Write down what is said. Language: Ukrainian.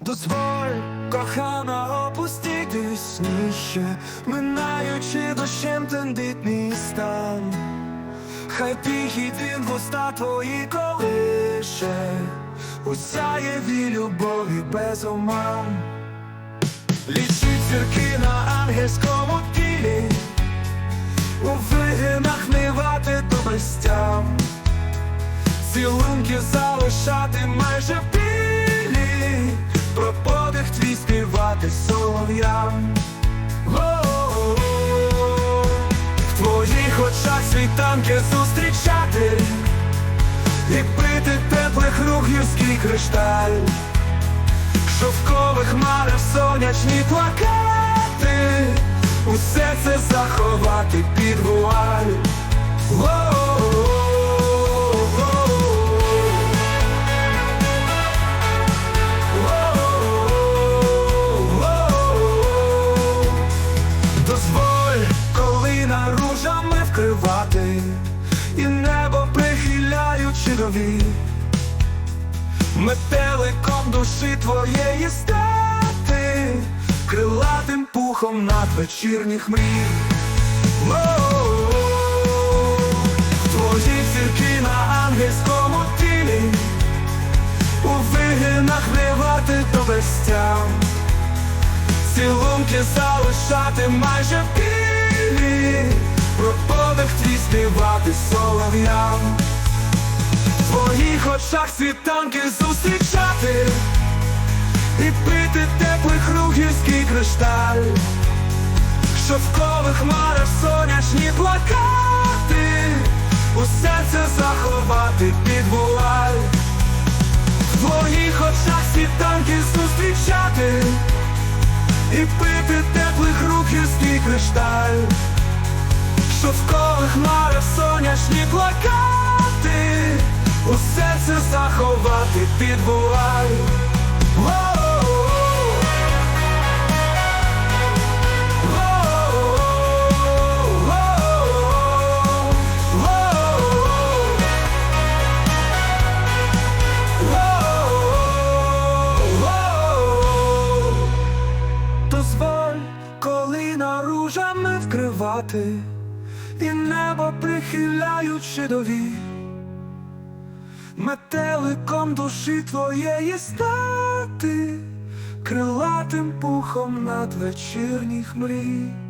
Дозволь, кохана, опуститись ніще, минаючи дощем тендитний стан. Хай піхід вуста твої колише, усяєві любові без оман. Лічить зірки на ангельському тілі, у вигинах мивати до безтям, цілунки залишати майже О-о-о. В твоїх очах світанки зустрічати. І пити теплих рук кришталь, шовкових хмарах сонячні плакати, усе це заховати вкривати, і небо прихиляючи до вік, метеликом душі твоєї стати, крилатим пухом надвечірніх мрій. Твої зірки на ангельському тілі, у вигинах вливати до безтям. Цілунки залишати майже співати солов'ям. В твоїх очах світанки зустрічати і пити теплих рук кришталь, шовкових хмарах сонячні плакати, усе це заховати під вуаль. В твоїх очах світанки зустрічати і пити теплих рук гірський кришталь, заховати під наружами вкривати, і небо прихиляючи до вік, метеликом душі твоєї стати, крилатим пухом надвечірніх мрій.